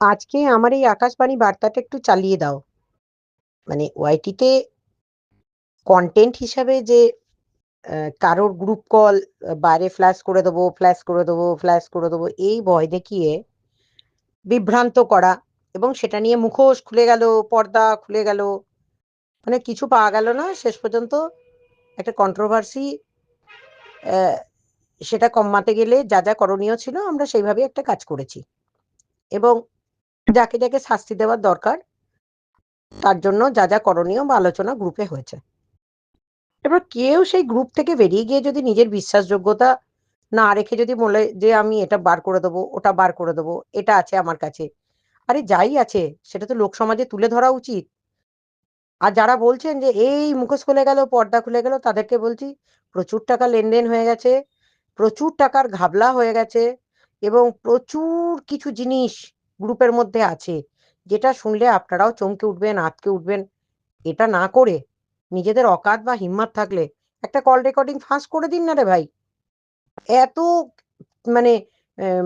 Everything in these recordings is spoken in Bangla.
আজকে আমার এই আকাশবাণী বার্তাটা একটু চালিয়ে দাও। মানে ওয়াইটিতে কন্টেন্ট হিসাবে যে কারোর গ্রুপ কল বাইরে ফ্ল্যাশ করে দেবো, ফ্ল্যাশ করে দেবো, ফ্ল্যাশ করে দেবো এই ভয় দেখিয়ে বিভ্রান্ত করা এবং সেটা নিয়ে মুখোশ খুলে গেল, পর্দা খুলে গেল। মানে কিছু পাওয়া গেল না। শেষ পর্যন্ত একটা কন্ট্রোভার্সি সেটা কমাতে গেলে যা, যা করণীয় ছিল আমরা সেইভাবেই একটা কাজ করেছি। এবং যাকে, যাকে শাস্তি দেওয়ার দরকার তার জন্য যা, যা করণীয় বা আলোচনা গ্রুপে হয়েছে। এবার কেউ সেই গ্রুপ থেকে বেরিয়ে গিয়ে যদি নিজের বিশ্বাসযোগ্যতা না রেখে যদি বলে যে আমি এটা বার করে দেবো, ওটা বার করে দেবো, এটা আছে আমার কাছে। আরে যাই আছে সেটা তো লোক সমাজে তুলে ধরা উচিত। আর যারা বলছেন যে এই মুখোশ খুলে গেল, পর্দা খুলে গেল তাদেরকে বলছি প্রচুর টাকা লেনদেন হয়ে গেছে, প্রচুর টাকার ঘাবলা হয়ে গেছে এবং প্রচুর কিছু জিনিস গ্রুপের মধ্যে আছে যেটা শুনলে আপনারাও চমকে উঠবেন, আঁতকে উঠবেন। এটা না করে নিজেদের অকাত বা হিম্মত থাকলে একটা কল রেকর্ডিং ফাঁস করে দিন না রে ভাই। এত মানে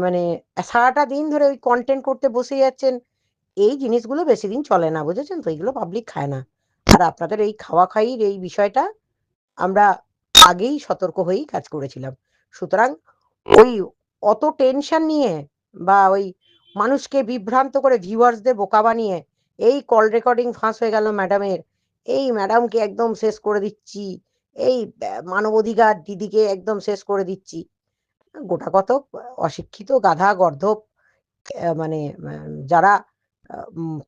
মানে সারাটা দিন ধরে ওই কন্টেন্ট করতে বসে যাচ্ছেন। এই জিনিসগুলো বেশি দিন চলে না বুঝেছেন তো? এইগুলো পাবলিক খায় না। আর আপনাদের এই খাওয়া খাইয়ের এই বিষয়টা আমরা আগেই সতর্ক হয়েই কাজ করেছিলাম। সুতরাং ওই অত টেনশন নিয়ে বা ওই মানুষকে বিভ্রান্ত করে ভিউয়ার্সদের বোকা বানিয়ে, এই কল রেকর্ডিং ফাঁস হয়ে গেল ম্যাডামের। এই ম্যাডামকে একদম শেষ করে দিচ্ছি। এই মানবাধিকার দিদিকে একদম শেষ করে দিচ্ছি। গোটা কতক, অশিক্ষিত, গাধা অ্যা মানে যারা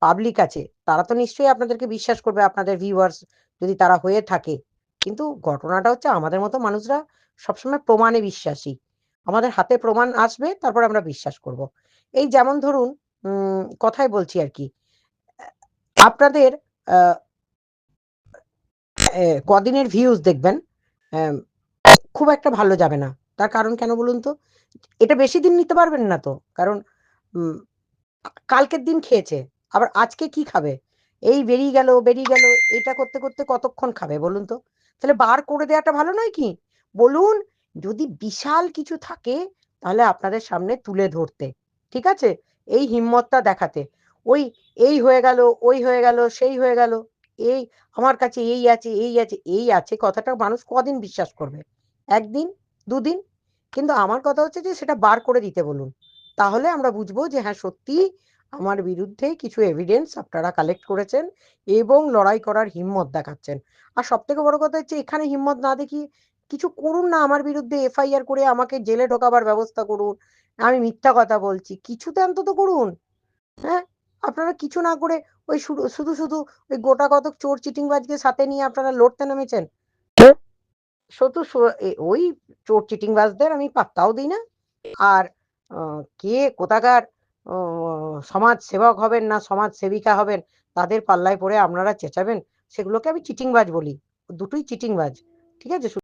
পাবলিক আছে, তারা তো নিশ্চয়ই আপনাদেরকে বিশ্বাস করবে, আপনাদের ভিউয়ার্স যদি তারা হয়ে থাকে। কিন্তু ঘটনাটা হচ্ছে আমাদের মতো মানুষরা সবসময় প্রমাণে বিশ্বাসী। আমাদের হাতে প্রমাণ আসবে, তারপরে আমরা বিশ্বাস করব। এই যেমন ধরুন কথায় বলছি আর কি আপনাদের কদিনের ভিউজ দেখবেন খুব একটা ভালো যাবে না। তার কারণ কেন বলুন তো? এটা বেশি দিন নিতে পারবেন না তো। কারণ কালকের দিন খেয়েছে। আবার আজকে কি খাবে? এই বেরিয়ে গেল, বেরিয়ে গেল এটা করতে, করতে কতক্ষণ খাবে বলুন তো? তাহলে বার করে দেওয়াটা ভালো নয় কি? বলুন যদি বিশাল কিছু থাকে তাহলে আপনাদের সামনে তুলে ধরতে। ঠিক আছে? এই হিম্মতটা দেখাতে। ওই এই হয়ে গেল, ওই হয়ে গেল, সেই হয়ে গেল। এই আমার কাছে এই আছে, এই আছে, এই আছে কথাটা মানুষ কদিন বিশ্বাস করবে? একদিন দুদিন কিন্তু আমার কথা হচ্ছে যে সেটা বার করে দিতে বলুন। তাহলে আমরা বুঝব যে হ্যাঁ সত্যিই আমার বিরুদ্ধে কিছু এভিডেন্স আপনারা কালেক্ট করেছেন এবং লড়াই করার হিম্মত দেখাচ্ছেন। আর সব থেকে বড় কথা হচ্ছে এখানে হিম্মত না দেখিয়ে কিছু করুন না আমার বিরুদ্ধে এফআইআর করে আমাকে জেলে ঢোকাবার ব্যবস্থা করুন। আমি মিথ্যা কথা বলছি। কিছুতে অন্তত করুন। হ্যাঁ? আপনারা কিছু না করে ওই শুধু, শুধু, ওই গোটা কতক চোর চিটিংবাজকে সাথে নিয়ে আপনারা লড়তে নেমেছেন। শুধু ওই চোর চিটিংবাজদের আমি পাত্তাও দিই না। আর কে কোথাকার সমাজ সেবক হবেন না সমাজ সেবিকা হবেন তাদের পাল্লায় পড়ে আপনারা চেঁচাবেন সেগুলোকে আমি চিটিংবাজ বলি। দুটোই চিটিংবাজ। ঠিক আছে?